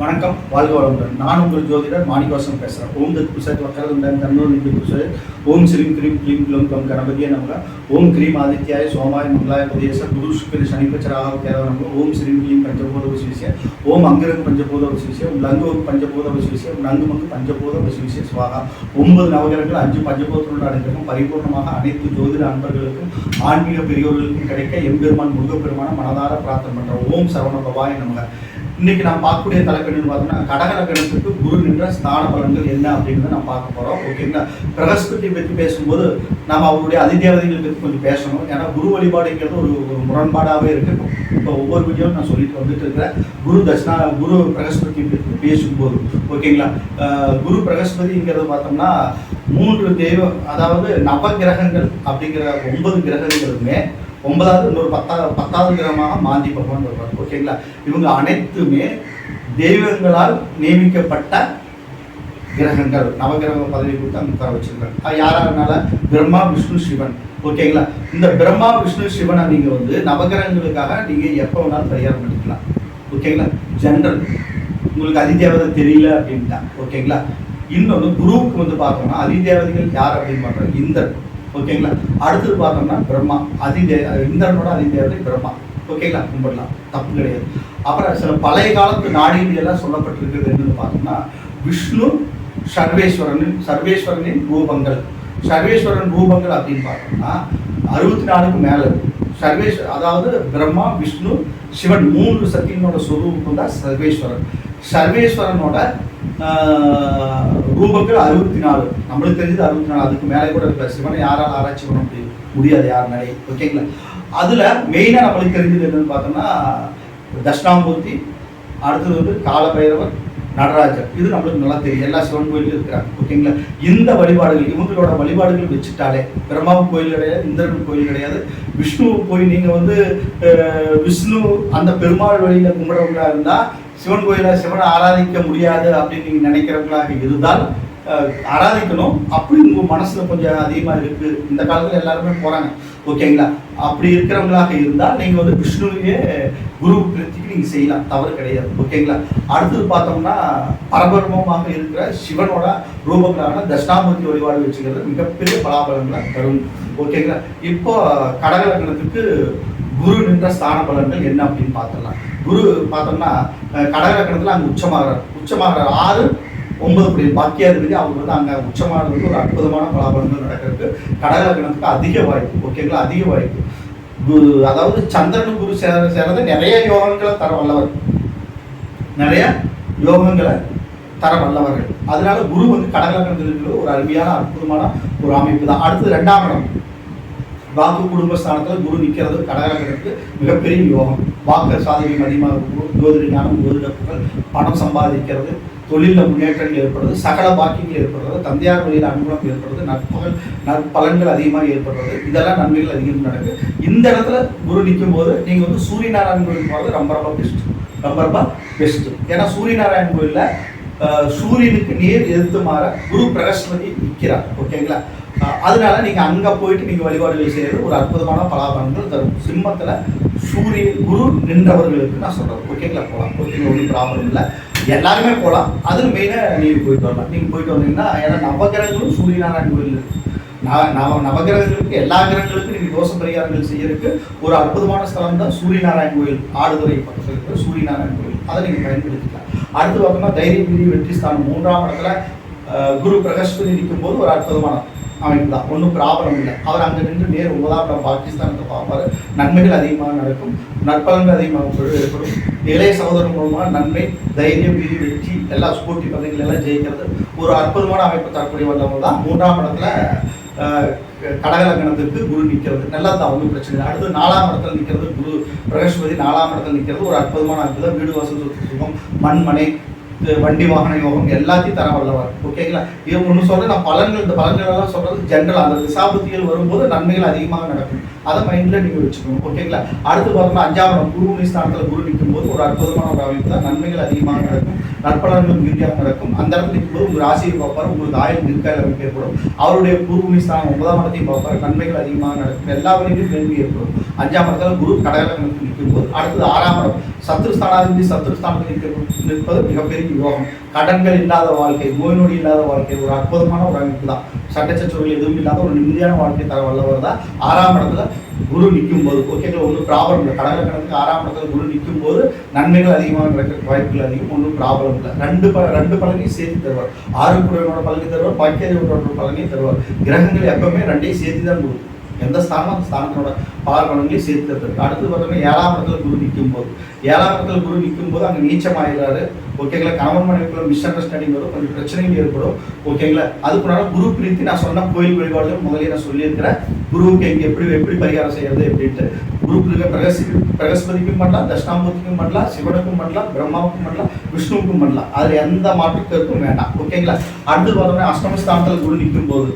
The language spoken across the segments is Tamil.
வணக்கம். வாழ்க வளமுடன். நான் உங்கள் ஜோதிடர் மாணிக்கவாசன் பேசுகிறேன் ஓம் தத் புசத் வக்கரதுண்டன் தன்னோர் நிதி புசத் ஓம் ஸ்ரீம் கிரீம் கிளீம் க்ளோம் கம் கணபதியே நமக. ஓம் கிரீம் ஆதித்யாய சோமாய மங்களாய புதேச குரு சுக்கிர சனிப்பச்சராக கேதவ நமக. ஓம் ஸ்ரீம் கிளீம் பஞ்சபோத வசிவிசிய ஓம் அங்கிரங்க பஞ்சபூத வசிவிசிய லங்கு பஞ்சபூத வசிவிசிய ஓம் நங்கு மங்கு பஞ்சபூத வசிவிசிய சுவாகா. ஒன்பது நவகிரகங்கள் அஞ்சு பஞ்சபோதத்தோடு அனைத்திற்கும் பரிபூர்ணமாக அனைத்து ஜோதிட அன்பர்களுக்கும் ஆன்மீக பெரியோர்களுக்கும் கிடைக்க எம்பெருமான் முருகப்பெருமான மனதார பிரார்த்தனை பண்ணுறோம் ஓம் சரவண பவாய நமக. இன்னைக்கு நான் பார்க்கக்கூடிய தலைக்கணின்னு பார்த்தோம்னா கடகலக்கணத்துக்கு குரு நின்ற ஸ்தான பலன்கள் என்ன அப்படின்றத நான் பார்க்க போறோம். ஓகேங்களா பிரகஸ்பதி பற்றி பேசும்போது நாம் அவருடைய அதிதேவதைகளை பற்றி கொஞ்சம் பேசணும். ஏன்னா குரு வழிபாடுங்கிறது ஒரு ஒரு முரண்பாடாகவே இருக்கு. இப்போ ஒவ்வொரு வீடியோவும் நான் சொல்லிட்டு வந்துட்டு இருக்கிறேன். குரு தட்சிணா குரு பிரகஸ்பதி பற்றி பேசும்போது ஓகேங்களா குரு பிரகஸ்பதிங்கிறது பார்த்தோம்னா மூன்று தெய்வம் அதாவது நவகிரகங்கள் அப்படிங்கிற ஒன்பது கிரகங்களுமே ஒன்பதாவது இன்னொரு பத்தா பத்தாவது கிரகமாக மாந்தி பகவான் வருவார். ஓகேங்களா? இவங்க அனைத்துமே தெய்வங்களால் நியமிக்கப்பட்ட கிரகங்கள். நவகிரக பதவி கொடுத்து அங்கே உட்கார வச்சுருக்காங்க. அது யாராருனால? பிரம்மா விஷ்ணு சிவன். ஓகேங்களா? இந்த பிரம்மா விஷ்ணு சிவனை நீங்கள் வந்து நவகிரகங்களுக்காக நீங்கள் எப்போ வேணாலும் பரிகாரம் பண்ணிக்கலாம். ஓகேங்களா? ஜென்ரல் உங்களுக்கு அதிதேவதை தெரியல அப்படின்ட்டா ஓகேங்களா? இன்னொன்று குருவுக்கு வந்து பார்த்தோம்னா அதிதேவதைகள் யார் அப்படின்னு பார்த்தோம் இந்திரன். ஓகேங்களா? அடுத்தது பார்த்தோம்னா பிரம்மா. அதிதே இந்திரனோட அதிதேவதை பிரம்மா. ஓகேங்களா? கும்பிடலாம். தப்பு கிடையாது. அப்புறம் சில பழைய காலத்து நாடிகள் எல்லாம் சொல்லப்பட்டிருக்கிறது என்னன்னு பார்த்தோம்னா விஷ்ணு சர்வேஸ்வரனின் சர்வேஸ்வரனின் ரூபங்கள். சர்வேஸ்வரன் ரூபங்கள் அப்படின்னு பார்த்தோம்னா அறுபத்தி நாலுக்கு மேலே இருக்கும் சர்வேஸ்வர் அதாவது பிரம்மா விஷ்ணு சிவன் மூன்று சக்திகளோட சொரூபம் தான் சர்வேஸ்வரன். சர்வேஸ்வரனோட ஆஹ், அறுபத்தி நாலு நம்மளுக்கு தெரிஞ்சது அறுபத்தி நாலு அதுக்கு மேலே கூட இருக்கிற சிவனை யாரால் ஆராய்ச்சி பண்ண முடியும்? முடியாது யாருனாலே ஓகேங்களா அதில் மெயினாக நம்மளுக்கு தெரிஞ்சது என்னன்னு பார்த்தோம்னா தட்சிணாமூர்த்தி அடுத்தது வந்து காலபைரவர் நடராஜர். இது நம்மளுக்கு நல்லா தெரியும். எல்லா சிவன் கோயிலும் இருக்கிறாங்க. ஓகேங்களா இந்த வழிபாடுகள் இவங்களோட வழிபாடுகள் வச்சுட்டாலே பிரம்மாவு கோயில் கிடையாது இந்திரன் கோயில் கிடையாது. விஷ்ணு போய் நீங்கள் வந்து விஷ்ணு அந்த பெருமாள் வழியில் கும்பிட்றவங்களா இருந்தால் சிவன் கோயிலை சிவனை ஆராதிக்க முடியாது அப்படின்னு நீங்கள் நினைக்கிறவங்களாக இருந்தால் ஆராதிக்கணும். அப்படி உங்கள் மனசில் கொஞ்சம் அதிகமாக இருக்குது இந்த காலத்தில் எல்லாருமே போகிறாங்க ஓகேங்களா அப்படி இருக்கிறவங்களாக இருந்தால் நீங்கள் வந்து விஷ்ணுவையே குரு பிரத்திக்கு நீங்கள் செய்யலாம். தவறு கிடையாது. ஓகேங்களா அடுத்தது பார்த்தோம்னா பரபரமமாக இருக்கிற சிவனோட ரூபங்களான தட்சிணாமூர்த்தி வழிபாடு வச்சுக்கிறது மிகப்பெரிய பலாபலங்களை தரும். ஓகேங்களா இப்போ கடகலக்கணத்துக்கு குரு நின்ற ஸ்தான பலன்கள் என்ன அப்படின்னு பார்த்துடலாம். குரு பார்த்தோம்னா கடகரக்கணத்தில் அங்கே உச்சமாகிறார். உச்சமாகிறார். ஆறு ஒன்பது படி பாக்கியாதிபதி. அவங்க வந்து அங்கே உச்சமானதுக்கு ஒரு அற்புதமான பலாபலங்கள் நடக்கிறதுக்கு கடகலக்கணத்துக்கு அதிக வாய்ப்பு. ஓகேங்களா அதிக வாய்ப்பு. குரு அதாவது சந்திரன் குரு சேர சேர்றது நிறைய யோகங்களை தர வல்லவர். நிறைய யோகங்களை தர வல்லவர்கள். அதனால குரு வந்து கடகலக்கணத்தில் இருக்கிற ஒரு அருமையான அற்புதமான ஒரு அமைப்பு தான். அடுத்தது ரெண்டாம் இடம். வாக்கு குடும்பஸ்தானத்தில் குரு நிற்கிறது கடகலக்கணத்துக்கு மிகப்பெரிய யோகம். வாக்கு சாதனையும் அதிகமாக இருக்கும் ஜோதிட ஞானம் ஜோதிடப்புகள் பணம் சம்பாதிக்கிறது தொழிலில் முன்னேற்றங்கள் ஏற்படுறது சகல பாக்கியங்கள் ஏற்படுறது தந்தையார் வழியில் அனுகூலம் ஏற்படுறது நட்புகள் நற்பலன்கள் அதிகமாக ஏற்படுறது இதெல்லாம் நன்மைகள் அதிகம் நடக்குது. இந்த இடத்துல குரு நிற்கும் போது நீங்கள் வந்து சூரியநாராயணன் கோயில் போகிறது ரொம்ப ரொம்ப பெஸ்ட் ரொம்ப ரொம்ப பெஸ்ட்டு ஏன்னா சூரியநாராயணன் கோயிலில் சூரியனுக்கு நேர் எதிர்த்து மாற குரு பிரகஸ்பதி நிற்கிறார். ஓகேங்களா? அதனால நீங்கள் அங்கே போயிட்டு நீங்கள் வழிபாடுகள் செய்கிறது ஒரு அற்புதமான பலாபலன்கள் தரும். சிம்மத்தில் சூரிய குரு நின்றவர்களுக்கு நான் சொல்கிறேன் ஓகேங்களா? போகலாம் ஓகேங்களா ஒன்றும் ப்ராப்ளம் இல்லை. எல்லாருமே போகலாம் அது மெயினாக நீங்கள் போயிட்டு வரலாம். நீங்கள் போயிட்டு வந்தீங்கன்னா ஏன்னா நவகிரகங்களும் சூரியநாராயண கோயில் இருக்குது நவ நவகிரகங்களுக்கு எல்லா கிரகங்களுக்கும் நீங்கள் தோசை பரிகாரங்கள் செய்யறதுக்கு ஒரு அற்புதமான ஸ்தலம் தான் சூரியநாராயண கோயில் ஆடுதுறை பக்கத்தில் இருக்கிற சூரியநாராயண கோயில் அதை நீங்கள் பயன்படுத்திக்கலாம். அடுத்து பார்த்தோம்னா தைரிய வீதி வெற்றி ஸ்தானம் மூன்றாம் இடத்துல குரு பிரகஸ்பதி நிற்கும் போது ஒரு அற்புதமான அமைப்பு தான். ஒன்றும் ப்ராப்ளம் இல்லை. அவர் அங்கே நின்று நேர் ஒன்பதாம் இடம் பாகிஸ்தானத்தை பார்ப்பார். நன்மைகள் அதிகமாக நடக்கும். நற்பலன்கள் அதிகமாக ஏற்படும். இளைய சகோதரன் மூலமாக நன்மை தைரியம் வீதி வெற்றி எல்லா ஸ்போர்ட்டி பதவிகள் எல்லாம் ஜெயிக்கிறது. ஒரு அற்புதமான அமைப்பு தரக்கூடிய வந்தவங்க தான் மூன்றாம் இடத்துல கடகலக்கணத்துக்கு குரு நிற்கிறது. நல்லா தான் ஒன்றும் பிரச்சனை இல்லை. அடுத்து நாலாம் இடத்துல நிற்கிறது குரு பிரகஸ்பதி. நாலாம் இடத்துல நிற்கிறது ஒரு அற்புதமான அற்புதம். வீடு வாசல் சொத்து சுகம் மண் மனை வண்டி வாகன யோகம் எல்லாத்தையும் தர வல்லவர் ஓகேங்களா இது ஒன்று சொல்கிறேன் நான் பலன்கள் இந்த பலன்கள் எல்லாம் சொல்கிறது ஜென்ரல் அந்த திசாபுத்திகள் வரும்போது நன்மைகள் அதிகமாக நடக்கும். அதை மைண்டில் நீங்கள் வச்சுக்கணும். ஓகேங்களா அடுத்து பார்த்தோம்னா அஞ்சாம் இடம் ஸ்தானத்தில் குரு நிற்கும் போது ஒரு அற்புதமான ஒரு அமைப்பு தான் நன்மைகள் அதிகமாக நடக்கும். நற்பலன்கள் மிகுதியாக நடக்கும். அந்த இடத்துல நிற்கும்போது உங்கள் ராசியை பார்ப்பார் உங்களுக்கு ஆயுள் நிற்காயில் அமைப்பு ஏற்படும். அவருடைய பூர்வமி ஸ்தானம் ஒன்பதாம் இடத்தையும் பார்ப்பார் நன்மைகள் அதிகமாக நடக்கும். எல்லா வகையிலும் கேள்வி ஏற்படும். அஞ்சாம் இடத்துல குரு கடகலங்களுக்கு நிற்கும் போது அடுத்தது ஆறாம் இடம் சத்ரு ஸ்தானாதிபதி சத்ரு ஸ்தானத்தில் நிற்க நிற்பது மிகப்பெரிய யோகம் கடன்கள் இல்லாத வாழ்க்கை நோய் நொடி இல்லாத வாழ்க்கை ஒரு அற்புதமான ஒரு அமைப்பு தான். சட்டச்சச்சுவர்கள் எதுவும் இல்லாத ஒரு நிம்மதியான வாழ்க்கை தர வல்லவர் தான் ஆறாம் இடத்துல குரு நிற்கும் போது ஓகேங்களா ஒன்றும் ப்ராப்ளம் இல்லை. கடலை கணக்கு ஆறாம் இடத்துல குரு நிற்கும் போது நன்மைகள் அதிகமாக நடக்க வாய்ப்புகள் அதிகம். ஒன்றும் ப்ராப்ளம் இல்லை. ரெண்டு ப ரெண்டு பலனையும் சேர்த்து தருவார். ஆறு குறைவனோட பலனை தருவார் பாக்கியதோட பலனையும் தருவார். கிரகங்கள் எப்பவுமே ரெண்டையும் சேர்த்து தான் கொடுக்கும் எந்த ஸ்தானம் அந்த ஸ்தானத்தோட பாலகணங்களையும் சேர்த்து தருவார். அடுத்து பார்த்தோம்னா ஏழாம் இடத்துல குரு நிற்கும் போது ஏழாம் இடத்துல குரு நிற்கும் போது அங்கே நீச்சமாயிடுறாரு ஓகேங்களா கணவன் மனைவிக்குள்ள மிஸ் அண்டர்ஸ்டாண்டிங் வரும் கொஞ்சம் பிரச்சனைகள் ஏற்படும். ஓகேங்களா அதுக்குனால குரு பிரீத்தி நான் சொன்ன கோயில் வழிபாடுகள் முதலே நான் சொல்லியிருக்கிறேன். குருவுக்கு எங்கே எப்படி எப்படி பரிகாரம் செய்யறது எப்படின்ட்டு குருவுக்கு பிரகசி பிரகஸ்பதிக்கும் பண்ணலாம் தட்சிணாமூர்த்திக்கும் பண்ணலாம் சிவனுக்கும் பண்ணலாம் பிரம்மாவுக்கும் பண்ணலாம் விஷ்ணுவுக்கும் பண்ணலாம். அதில் எந்த மாற்று கருத்தும் வேண்டாம். ஓகேங்களா அடுத்து பார்த்தோம்னா அஷ்டமஸ்தானத்தில் குரு நிற்கும் போது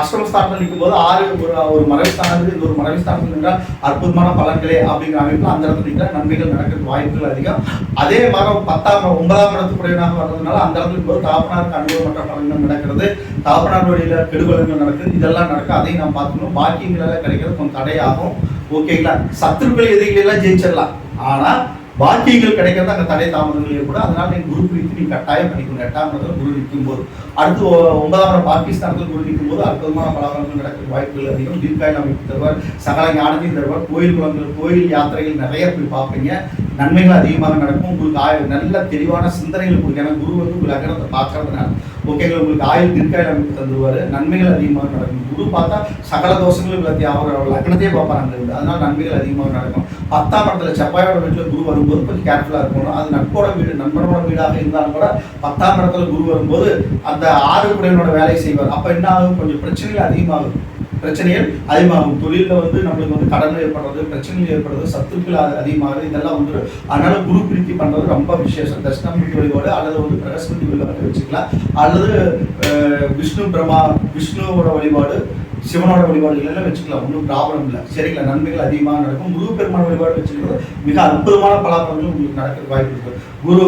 அஷ்டமஸ்தானத்தில் நிற்கும் போது ஆறு ஒரு ஒரு மறைவுஸ்தானத்தில் இந்த ஒரு மறைவுஸ்தானத்தில் நின்றால் அற்புதமான பலன்களே அப்படிங்கிற அமைப்பில் அந்த இடத்துல நிற்கிற நன்மைகள் நடக்கிறது வாய்ப்புகள் அதிகம். அதே மாதிரி பத்தாம் ஒன்பதாம் இடத்துக்குரியவனாக வர்றதுனால அந்த இடத்துல போது தாப்பனாருக்கு அனுபவமற்ற பலன்கள் நடக்கிறது. தாப்பனார் வழியில் கெடுபலன்கள் நடக்குது. இதெல்லாம் நடக்கும் அதையும் நாம் பார்க்கணும் பாக்கியங்களெல்லாம் கிடைக்கிறது கொஞ்சம் தடையாகும். ஓகேங்களா? சத்துருக்கள் எதிரிகளெல்லாம் ஜெயிச்சிடலாம். ஆனால் பாக்கியங்கள் கிடைக்கிறது அங்கே தடை தாமதங்கள் ஏற்படும் அதனால நீ குரு பிரித்து நீ கட்டாயம் படிக்கணும் எட்டாம் இடத்துல குரு நிற்கும் போது அடுத்து ஒ- ஒன்பதாம் பாகிஸ்தானத்தில் குரு நிற்கும் போது அற்புதமான பலாபலங்கள் நடக்கும் வாய்ப்புகள் அதிகம். தீர்க்காயில் அமைப்பு தருவார் சகல ஞானத்தையும் தருவார். கோயில் குளங்கள் கோயில் யாத்திரைகள் நிறைய போய் பார்ப்பீங்க. நன்மைகள் அதிகமாக நடக்கும். உங்களுக்கு ஆய நல்ல தெளிவான சிந்தனைகள் கொடுக்கும். ஏன்னா குரு வந்து உங்களுக்கு அகரத்தை பார்க்கறதுனால. ஓகேங்களா உங்களுக்கு ஆயுள் தீர்க்காயில் அமைத்து தந்துருவார். நன்மைகள் அதிகமாக நடக்கும். குரு பார்த்தா சகல தோஷங்களும் விளத்தி அவர் லக்னத்தையே பார்ப்பாங்க அதனால நன்மைகள் அதிகமாக நடக்கும். பத்தாம் இடத்துல செவ்வாயோட வீட்டில் குரு வரும்போது கொஞ்சம் கேர்ஃபுல்லாக இருக்கணும். அது நட்போட வீடு நண்பனோட வீடாக இருந்தாலும் கூட பத்தாம் இடத்துல குரு வரும்போது அந்த ஆறு குடையனோட வேலையை செய்வார். அப்போ என்ன ஆகும்? கொஞ்சம் பிரச்சனைகள் அதிகமாகும். பிரச்சனைகள். அதிகமாகும் தொழிலில் வந்து நம்மளுக்கு வந்து கடன் ஏற்படுறது பிரச்சனைகள் ஏற்படுறது சத்துக்கள் அது அதிகமாகுது. இதெல்லாம் வந்து அதனால குரு பிரீத்தி பண்றது ரொம்ப விசேஷம். தட்சிணாமூர்த்தி வழிபாடு அல்லது வந்து பிரகஸ்பதி வழிபாடு வச்சுக்கலாம். அல்லது விஷ்ணு பிரம்மா விஷ்ணுவோட வழிபாடு சிவனோட வழிபாடுகளெல்லாம் வச்சுக்கலாம் ஒன்றும் ப்ராப்ளம் இல்லை. சரிங்களா? நன்மைகள் அதிகமாக நடக்கும். குரு பெருமான வழிபாடு வச்சுக்கிறது மிக அற்புதமான பலாபலங்கள் உங்களுக்கு நடக்க வாய்ப்பு இருக்கு குரு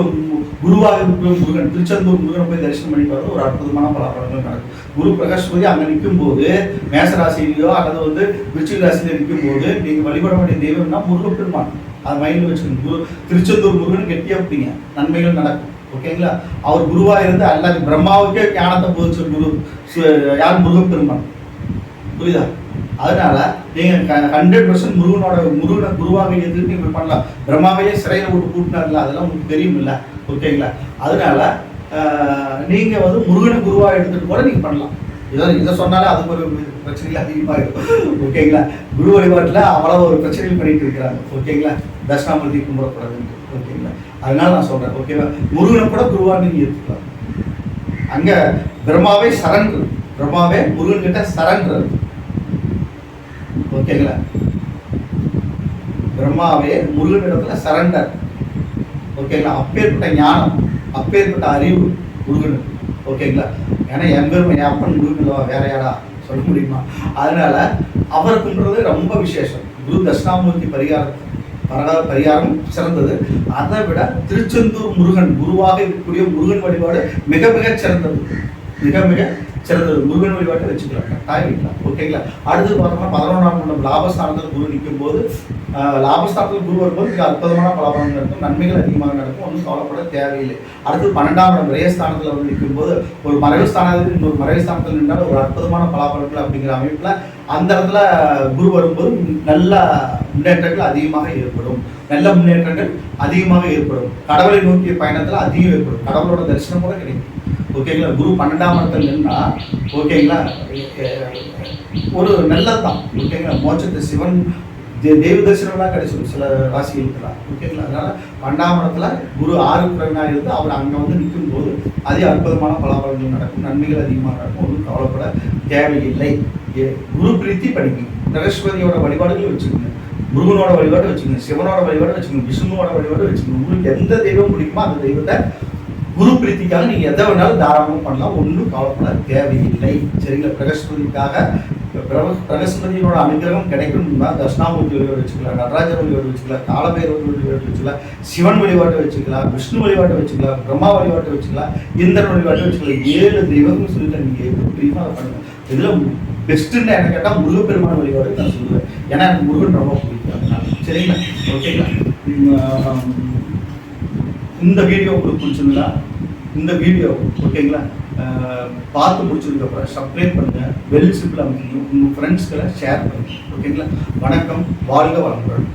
குருவாக இருக்கும் முருகன். திருச்செந்தூர் முருகன் போய் தரிசனம் பண்ணி ஒரு அற்புதமான பலாபலங்கள் நடக்கும். குரு பிரகாஷ் சூரிய அங்கே நிற்கும் போது மேசராசியிலையோ அல்லது வந்து விருச்சிக ராசியில நிற்கும் போது நீங்கள் வழிபட வேண்டிய தெய்வம்னா முருகப்பெருமான் அது மைண்டில் வச்சுக்கணும். குரு திருச்செந்தூர் முருகன் கெட்டியா வைப்பீங்க நன்மைகள் நடக்கும். ஓகேங்களா? அவர் குருவாக இருந்து அல்ல பிரம்மாவுக்கே ஞானத்தை போதிச்ச குரு யார்? முருகப்பெருமான் புரியுதா? அதனால நீங்க ஹண்ட்ரட் பர்சன்ட் முருகனோட முருகனை குருவாக எதிர்த்து நீங்கள் பண்ணலாம். பிரம்மாவையே சிறையில் விட்டு கூட்டினார்ல அதெல்லாம் உங்களுக்கு தெரியும் இல்லை ஓகேங்களா? அதனால நீங்கள் நீங்க வந்து முருகனை குருவாக எடுத்துட்டு கூட நீங்க பண்ணலாம். இதை இதை சொன்னாலே அது ஒரு பிரச்சனைகள் இருக்கும் ஓகேங்களா? குரு வழிபாட்டில் அவ்வளோ ஒரு பிரச்சனைகள் பண்ணிட்டு இருக்கிறாங்க. ஓகேங்களா? தட்சிணாமூர்த்தி கும்பிடக்கூடாதுன்னு. ஓகேங்களா? அதனால நான் சொல்கிறேன் ஓகேவா? முருகனை கூட குருவாக நீங்கள் எடுத்துக்கலாம் அங்கே பிரம்மாவே சரண்டர் பிரம்மாவே முருகன் கிட்ட சரண்டர் ஓகேங்களா பிரம்மாவே முருகனிடத்துல சரண்டர் ஓகேங்களா அப்பேற்பட்ட ஞானம் அப்பேற்பட்ட அறிவு முருகன். ஓகேங்களா ஏன்னா என் பெருமை என் அப்பன் முருகனுவா வேற யாரா? சொல்ல முடியுமா? அதனால அவர் கும்பிடுறது ரொம்ப விசேஷம். குரு தட்சிணாமூர்த்தி பரிகாரம் பரகால பரிகாரம் சிறந்தது. அதை விட திருச்செந்தூர் முருகன் குருவாக இருக்கக்கூடிய முருகன் வழிபாடு மிக மிக சிறந்தது. மிக மிக சிறந்தது முருகன் வழிபாட்டை வச்சுக்கலாம். கட்டாயம் வைக்கலாம் ஓகேங்களா அடுத்து பார்த்தோம்னா பதினொன்றாம் குண்டம் லாபஸ்தானத்தில் குரு நிற்கும் போது லாபஸ்தானத்தில் குரு வரும்போது மிக அற்புதமான பலாபலங்கள் நடக்கும். நன்மைகள் அதிகமாக நடக்கும். ஒன்றும் கவலைப்பட தேவையில்லை. அடுத்து பன்னெண்டாம் இடம் விரயஸ்தானத்தில் வந்து நிற்கும்போது ஒரு மறைவு ஸ்தானத்தில் இன்னொரு மறைவு ஸ்தானத்தில் நின்றால் ஒரு அற்புதமான பலாபலங்கள் அப்படிங்கிற அமைப்பில் அந்த இடத்துல குரு வரும்போது நல்ல முன்னேற்றங்கள் அதிகமாக ஏற்படும். நல்ல முன்னேற்றங்கள் அதிகமாக ஏற்படும். கடவுளை நோக்கிய பயணத்தில் அதிகம் ஏற்படும். கடவுளோட தரிசனம் கூட கிடைக்கும். ஓகேங்களா குரு பன்னெண்டாம் இடத்துல நின்னா ஓகேங்களா ஒரு ஒரு நல்லதுதான். ஓகேங்களா மோட்சத்தை சிவன் தெய்வ தரிசனம்லாம் கிடைச்சிடும் சில ராசிகளுக்குலாம் ஓகேங்களா அதனால பண்டாமரத்தில் குரு ஆறு குறைவனாக இருந்து அவர் அங்கே வந்து நிற்கும் போது அதே அற்புதமான பலாபலங்கள் நடக்கும். நன்மைகள் அதிகமாக நடக்கும். ஒன்றும் கவலைப்பட தேவையில்லை. ஏ- குரு பிரீத்தி படிக்கும் பிரகஸ்பதியோட வழிபாடுகள் வச்சுக்கோங்க. முருகனோட வழிபாடு வச்சுக்கோங்க. சிவனோட வழிபாடு வச்சுக்கோங்க. விஷ்ணுவோட வழிபாடு வச்சுக்கோங்க. உங்களுக்கு எந்த தெய்வம் பிடிக்குமோ அந்த தெய்வத்தை குரு பிரீத்திக்காக நீங்க எதை வேணாலும் தாராளமாக பண்ணலாம். ஒன்றும் கவலைப்பட தேவையில்லை. சரிங்களா? பிரகஸ்பதிக்காக பிரகஸ்பதியோட அனுகிரகம் கிடைக்கணும்னா தட்சிணாமூர்த்தி வழிபாடு வச்சுக்கலாம் நடராஜர் வழிபாடு வச்சுக்கலாம் காலபைரவர் வழிபாடு வச்சுக்கலாம் சிவன் வழிபாட்டை வச்சுக்கலாம் விஷ்ணு வழிபாட்டை வச்சுக்கலாம் பிரம்மா வழிபாட்டை வச்சுக்கலாம் இந்திரன் வழிபாட்டை வச்சுக்கலாம். ஏழு தெய்வம்னு சொல்லிட்டு நீங்கள் எப்படி அதை பண்ணுங்க. இதில் பெஸ்ட்டுன்னு என்ன கேட்டால் முருகப்பெருமான வழிபாடு நான் சொல்லுவேன். ஏன்னா எனக்கு முருகன் ரொம்ப பிடிக்கும். அதனால. சரிங்களா? ஓகேங்களா? இந்த வீடியோ உங்களுக்கு பிடிச்சிருந்தா இந்த வீடியோ ஓகேங்களா பார்த்து முடிச்சதுக்கப்புறம் சப்ஸ்கிரைப் பண்ணுங்க. பெல் சிம்பிள் அமைக்கணும். உங்கள் ஃப்ரெண்ட்ஸ்களை ஷேர் பண்ணுங்க. ஓகேங்களா வணக்கம். வாழ்க வளமுடன்.